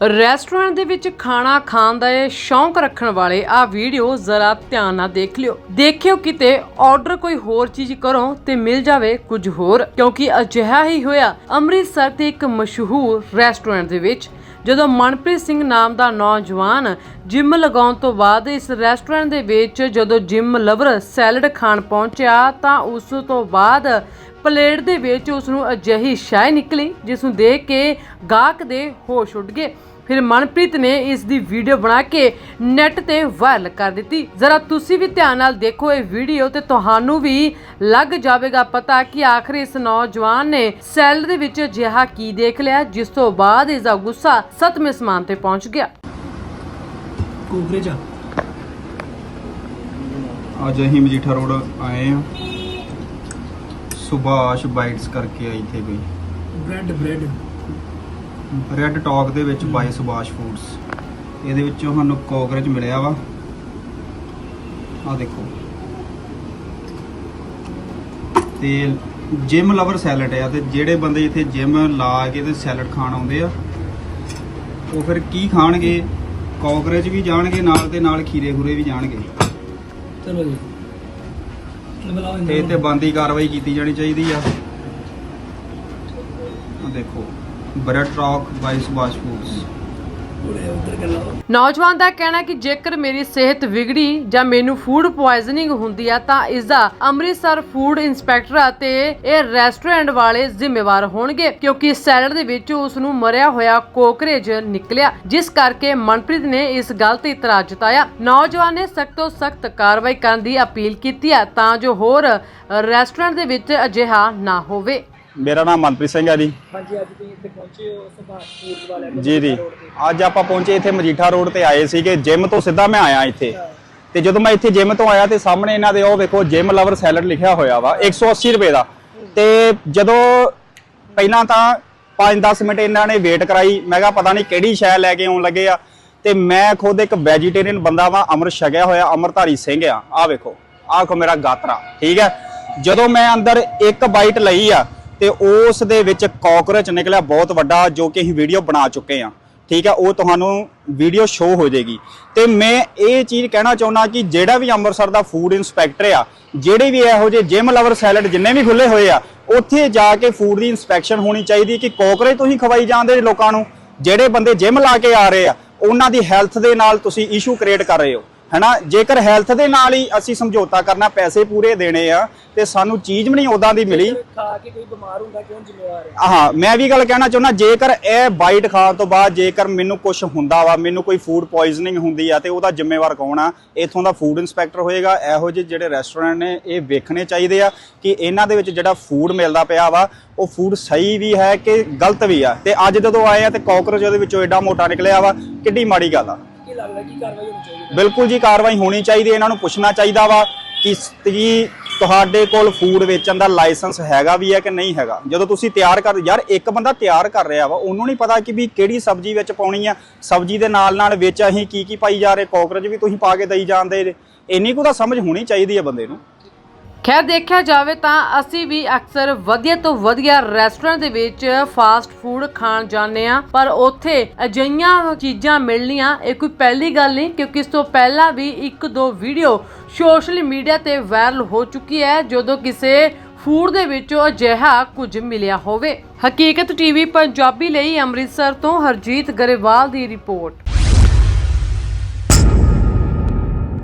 Restaurant ਦੇ ਵਿੱਚ ਖਾਣਾ ਖਾਣ ਦਾ ਇਹ ਸ਼ੌਂਕ ਰੱਖਣ ਵਾਲੇ ਆ ਵੀਡੀਓ ਜ਼ਰਾ ਧਿਆਨ ਨਾਲ ਦੇਖ ਲਿਓ। ਦੇਖਿਓ ਕਿਤੇ ਆਰਡਰ ਕੋਈ ਹੋਰ ਚੀਜ਼ ਕਰੋ ਤੇ ਮਿਲ ਜਾਵੇ ਕੁਝ ਹੋਰ, ਕਿਉਂਕਿ ਅਜਿਹਾ ਹੀ ਹੋਇਆ। ਅੰਮ੍ਰਿਤਸਰ ਦੇ ਇੱਕ ਮਸ਼ਹੂਰ ਰੈਸਟੋਰੈਂਟ ਦੇ ਵਿੱਚ ਜਦੋਂ ਮਨਪ੍ਰੀਤ ਸਿੰਘ ਨਾਮ ਦਾ ਨੌਜਵਾਨ ਜਿਮ ਲਗਾਉਣ ਤੋਂ ਬਾਅਦ ਇਸ ਰੈਸਟੋਰੈਂਟ ਦੇ ਵਿੱਚ ਜਦੋਂ ਜਿਮ ਲਵਰ ਸੈਲਡ ਖਾਣ ਪਹੁੰਚਿਆ ਤਾਂ ਉਸ ਤੋਂ ਬਾਅਦ ਪਲੇਟ ਦੇ ਵਿੱਚ ਉਸ ਨੂੰ ਅਜਿਹੀ ਸ਼ਾਇ ਨਿਕਲੀ, ਜਿਸ ਨੂੰ ਦੇਖ ਕੇ ਗਾਹਕ ਦੇ ਹੋਸ਼ ਉੱਡ ਗਏ। ਫਿਰ ਮਨਪ੍ਰੀਤ ਨੇ ਇਸ ਦੀ ਵੀਡੀਓ ਬਣਾ ਕੇ ਨੈਟ ਤੇ ਵਾਇਰਲ ਕਰ ਦਿੱਤੀ। ਜ਼ਰਾ ਤੁਸੀਂ ਵੀ ਧਿਆਨ ਨਾਲ ਦੇਖੋ ਇਹ ਵੀਡੀਓ ਤੇ ਤੁਹਾਨੂੰ ਵੀ ਲੱਗ ਜਾਵੇਗਾ ਪਤਾ ਕਿ ਆਖਰ ਇਸ ਨੌਜਵਾਨ ਨੇ ਸੈਲ ਦੇ ਵਿੱਚ ਅਜਿਹਾ ਕੀ ਦੇਖ ਲਿਆ, ਜਿਸ ਤੋਂ ਬਾਅਦ ਇਸ ਦਾ ਗੁੱਸਾ ਸਤਵੇਂ ਸਮਾਨ ਤੇ ਪਹੁੰਚ ਗਿਆ। ਕੋਕਰੇਜ ਆ। ਅੱਜ ਅਸੀਂ ਮਜੀਠਾ ਰੋਡ ਆਏ ਆ ਸੁਭਾਸ਼ ਬਾਈਟਸ ਕਰਕੇ ਆ ਇੱਥੇ ਕੋਈ। ਬ੍ਰੈਡ ਬ੍ਰੈਡ ਰੈੱਡ ਟਾਕ ਦੇ ਵਿੱਚ ਬਾਈ ਸੁਭਾਸ਼ ਫੂਡਸ ਇਹਦੇ ਵਿੱਚੋਂ ਸਾਨੂੰ ਕੋਕਰੇਜ ਮਿਲਿਆ ਵਾ। ਆ ਦੇਖੋ। ਤੇ ਜਿਮ ਲਵਰ ਸੈਲਡ ਆ ਤੇ ਜਿਹੜੇ ਬੰਦੇ ਇੱਥੇ ਜਿਮ ਲਾ ਕੇ ਤੇ ਸੈਲਡ ਖਾਣ ਆਉਂਦੇ ਆ ਉਹ ਫਿਰ ਕੀ ਖਾਣਗੇ? ਕੋਕਰੇਜ ਵੀ ਜਾਣਗੇ ਨਾਲ ਤੇ ਨਾਲ ਖੀਰੇ ਖੁਰੇ ਵੀ ਜਾਣਗੇ। ਚਲੋ ਜੀ। ਤੇ ਇਹ ਤੇ। ਬੰਦੀ ਕਾਰਵਾਈ ਕੀਤੀ ਜਾਣੀ ਚਾਹੀਦੀ ਆ। ਆ ਦੇਖੋ Bread Talk by Subhash foods ਉਰੇ ਉੱਧਰ ਕਰ ਨੌਜਵਾਨ ਦਾ ਕਹਿਣਾ ਹੈ ਕਿ ਜੇਕਰ ਮੇਰੀ ਸਿਹਤ ਵਿਗੜੀ ਜਾਂ ਮੈਨੂੰ ਫੂਡ ਪੋਇਜ਼ਨਿੰਗ ਹੁੰਦੀ ਹੈ ਤਾਂ ਇਸ ਦਾ ਅੰਮ੍ਰਿਤਸਰ ਫੂਡ ਇੰਸਪੈਕਟਰ ਅਤੇ ਇਹ ਰੈਸਟੋਰੈਂਟ ਵਾਲੇ ਜ਼ਿੰਮੇਵਾਰ ਹੋਣਗੇ, ਕਿਉਂਕਿ ਸੈਲਡ ਦੇ ਵਿੱਚ ਉਸ ਨੂੰ ਮਰਿਆ ਹੋਇਆ ਕੋਕਰੇਜ ਨਿਕਲਿਆ, ਜਿਸ ਕਰਕੇ ਮਨਪ੍ਰੀਤ ਨੇ ਇਸ ਗੱਲ ਤੇ ਇਤਰਾਜ਼ ਜਤਾਇਆ। ਨੌਜਵਾਨ ਨੇ ਸਖਤ ਤੋਂ ਸਖਤ ਕਾਰਵਾਈ ਕਰਨ ਦੀ ਅਪੀਲ ਕੀਤੀ ਹੈ ਤਾਂ ਜੋ ਹੋਰ ਰੈਸਟੋਰੈਂਟ ਦੇ ਵਿੱਚ ਅਜਿਹਾ ਨਾ ਹੋਵੇ। ਮੇਰਾ ਨਾਮ ਮਨਪ੍ਰੀਤ ਸਿੰਘ ਹੈ ਜੀ। ਹਾਂਜੀ ਅੱਜ ਤੁਸੀਂ ਇੱਥੇ ਪਹੁੰਚੇ ਹੋ ਸੁਭਾਸ਼ ਫੂਡ ਵਾਲਿਆਂ ਦੇ ਜੀ ਜੀ। ਅੱਜ ਆਪਾਂ ਪਹੁੰਚੇ ਇੱਥੇ ਮਜੀਠਾ ਰੋਡ ਤੇ ਆਏ ਸੀਗੇ ਜਿਮ ਤੋਂ ਸਿੱਧਾ ਮੈਂ ਆਇਆ ਇੱਥੇ। ਤੇ ਜਦੋਂ ਮੈਂ ਇੱਥੇ ਜਿਮ ਤੋਂ ਆਇਆ ਤੇ ਸਾਹਮਣੇ ਇਹਨਾਂ ਦੇ ਉਹ ਵੇਖੋ ਜਿਮ ਲਵਰ ਸੈਲਡ ਲਿਖਿਆ ਹੋਇਆ ਵਾ 180 ਰੁਪਏ ਦਾ। ਤੇ ਜਦੋਂ ਪਹਿਲਾਂ ਤਾਂ 5-10 ਮਿੰਟ ਇਹਨਾਂ ਨੇ ਵੇਟ ਕਰਾਈ ਮੈਂ ਕਿਹਾ ਪਤਾ ਨਹੀਂ ਕਿਹੜੀ ਸ਼ੈ ਲੈ ਕੇ ਆਉਣ ਲੱਗੇ ਆ। ਤੇ ਮੈਂ ਖੁਦ ਇੱਕ ਵੈਜੀਟੇਰੀਅਨ ਬੰਦਾ ਵਾਂ ਅੰਮ੍ਰਿਤ ਛਕਿਆ ਹੋਇਆ ਅਮਰਧਾਰੀ ਸਿੰਘ ਆ। ਆ ਵੇਖੋ ਆਹ ਵੇਖੋ ਮੇਰਾ ਗਾਤਰਾ ਠੀਕ ਹੈ? ਜਦੋਂ ਮੈਂ ਅੰਦਰ ਇੱਕ ਬਾਈਟ ਲਈ ਆ ਤੇ ਉਸ ਦੇ ਵਿੱਚ ਕਾਕਰੋਚ ਨਿਕਲਿਆ ਬਹੁਤ ਵੱਡਾ ਜੋ ਕਿ ਅਸੀਂ ਵੀਡੀਓ ਬਣਾ ਚੁੱਕੇ ਆ ਠੀਕ ਆ ਉਹ ਤੁਹਾਨੂੰ ਵੀਡੀਓ ਸ਼ੋ ਹੋ ਜਾਏਗੀ। ਤੇ ਮੈਂ ਇਹ ਚੀਜ਼ ਕਹਿਣਾ ਚਾਹੁੰਦਾ ਕਿ ਜਿਹੜਾ ਵੀ ਅੰਮ੍ਰਿਤਸਰ ਦਾ ਫੂਡ ਇਨਸਪੈਕਟਰ ਆ, ਜਿਹੜੇ ਵੀ ਇਹੋ ਜਿਹੇ ਜਿਮ ਲਵਰ ਸੈਲਡ ਜਿੰਨੇ ਵੀ ਖੁੱਲੇ ਹੋਏ ਆ, ਉੱਥੇ ਜਾ ਕੇ ਫੂਡ ਦੀ ਇਨਸਪੈਕਸ਼ਨ ਹੋਣੀ ਚਾਹੀਦੀ ਕਿ ਕੋਕਰੇਜ ਤੁਸੀਂ ਖਵਾਈ ਜਾਂਦੇ ਲੋਕਾਂ ਨੂੰ। ਜਿਹੜੇ ਬੰਦੇ ਜਿਮ ਲਾ ਕੇ ਆ ਰਹੇ ਆ, ਉਹਨਾਂ ਦੀ ਹੈਲਥ ਦੇ ਨਾਲ ਤੁਸੀਂ ਇਸ਼ੂ ਕ੍ਰੀਏਟ ਕਰ ਰਹੇ ਹੋ। ਹੈਨਾ? ਜੇਕਰ ਹੈਲਥ ਦੇ ਨਾਲ ਹੀ ਅਸੀਂ ਸਮਝੌਤਾ ਕਰਨਾ ਪੈਸੇ ਪੂਰੇ ਦੇਣੇ ਆ ਤੇ ਸਾਨੂੰ ਚੀਜ਼ ਵੀ ਨਹੀਂ ਉਦਾਂ ਦੀ ਮਿਲੀ। ਖਾ ਕੇ ਕੋਈ ਬਿਮਾਰ ਹੁੰਦਾ ਕਿਉਂ ਜ਼ਿੰਮੇਵਾਰ ਹੈ? ਹਾਂ ਮੈਂ ਵੀ ਗੱਲ ਕਹਿਣਾ ਚਾਹੁੰਦਾ ਜੇਕਰ ਇਹ ਬਾਈਟ ਖਾਣ ਤੋਂ ਬਾਅਦ ਜੇਕਰ ਮੈਨੂੰ ਕੁਝ ਹੁੰਦਾ ਵਾ ਮੈਨੂੰ ਕੋਈ ਫੂਡ ਪੋਇਜ਼ਨਿੰਗ ਹੁੰਦੀ ਆ ਤੇ ਉਹਦਾ ਜ਼ਿੰਮੇਵਾਰ ਕੌਣ ਆ? ਇਥੋਂ ਦਾ ਫੂਡ ਇਨਸਪੈਕਟਰ ਹੋਏਗਾ। ਇਹੋ ਜਿਹੇ ਜਿਹੜੇ ਰੈਸਟੋਰੈਂਟ ਨੇ ਇਹ ਵੇਖਣੇ ਚਾਹੀਦੇ ਆ ਕਿ ਇਹਨਾਂ ਦੇ ਵਿੱਚ ਜਿਹੜਾ ਫੂਡ ਮਿਲਦਾ ਪਿਆ ਵਾ ਉਹ ਫੂਡ ਸਹੀ ਵੀ ਹੈ ਕਿ ਗਲਤ ਵੀ ਆ। ਤੇ ਅੱਜ ਜਦੋਂ ਆਏ ਆ ਤੇ ਕਾਕਰੋਚ ਉਹਦੇ ਵਿੱਚੋਂ ਐਡਾ ਮੋਟਾ ਨਿਕਲਿਆ ਵਾ ਕਿੱਡੀ ਮਾੜੀ ਗੱਲ ਆ। ਕੀ ਕਾਰਵਾਈ ਹੋਣੀ ਚਾਹੀਦੀ ਬਿਲਕੁਲ ਜੀ, ਕਾਰਵਾਈ ਹੋਣੀ ਚਾਹੀਦੀ ਇਹਨਾਂ ਨੂੰ ਪੁੱਛਣਾ ਚਾਹੀਦਾ ਵਾ ਕਿ ਸ- ਤੁਹਾਡੇ ਕੋਲ ਫੂਡ ਵੇਚਣ ਦਾ ਲਾਇਸੈਂਸ ਹੈਗਾ ਵੀ ਹੈ ਕਿ ਨਹੀਂ ਹੈਗਾ? ਜਦੋਂ ਤੁਸੀਂ ਤਿਆਰ ਕਰ ਯਾਰ, ਇੱਕ ਬੰਦਾ ਤਿਆਰ ਕਰ ਰਿਹਾ ਵਾ, ਉਹਨੂੰ ਨਹੀਂ ਪਤਾ ਕਿ ਵੀ ਕਿਹੜੀ ਸਬਜ਼ੀ ਵਿੱਚ ਪਾਉਣੀ ਆ। ਸਬਜ਼ੀ ਦੇ ਨਾਲ ਨਾਲ ਵਿੱਚ ਅਸੀਂ ਕੀ ਕੀ ਪਾਈ ਜਾ ਰਹੇ, ਕੋਕਰੋਚ ਵੀ ਤੁਸੀਂ ਪਾ ਕੇ ਦਈ ਜਾਂਦੇ ਇੰਨੀ ਕੁ ਤਾਂ ਸਮਝ ਹੋਣੀ ਚਾਹੀਦੀ ਹੈ ਬੰਦੇ ਨੂੰ। ਖੈਰ ਦੇਖਿਆ ਜਾਵੇ ਤਾਂ ਅਸੀਂ ਵੀ ਅਕਸਰ ਵਧੀਆ ਤੋਂ ਵਧੀਆ ਰੈਸਟੋਰੈਂਟ ਦੇ ਵਿੱਚ ਫਾਸਟ ਫੂਡ ਖਾਣ ਜਾਂਦੇ ਆ ਪਰ ਉੱਥੇ ਅਜਈਆਂ ਚੀਜ਼ਾਂ ਮਿਲਣੀਆਂ ਇਹ ਕੋਈ ਪਹਿਲੀ ਗੱਲ ਨਹੀਂ, ਕਿਉਂਕਿ ਇਸ ਤੋਂ ਪਹਿਲਾਂ ਵੀ ਇੱਕ ਦੋ ਵੀਡੀਓ ਸੋਸ਼ਲ ਮੀਡੀਆ ਤੇ ਵਾਇਰਲ ਹੋ ਚੁੱਕੀ ਹੈ, ਜਦੋਂ ਕਿਸੇ ਫੂਡ ਦੇ ਵਿੱਚੋਂ ਅਜਿਹਾ ਕੁਝ ਮਿਲਿਆ ਹੋਵੇ। ਹਕੀਕਤ ਟੀਵੀ ਪੰਜਾਬੀ ਲਈ ਅੰਮ੍ਰਿਤਸਰ ਤੋਂ ਹਰਜੀਤ ਗਰੇਵਾਲ ਦੀ ਰਿਪੋਰਟ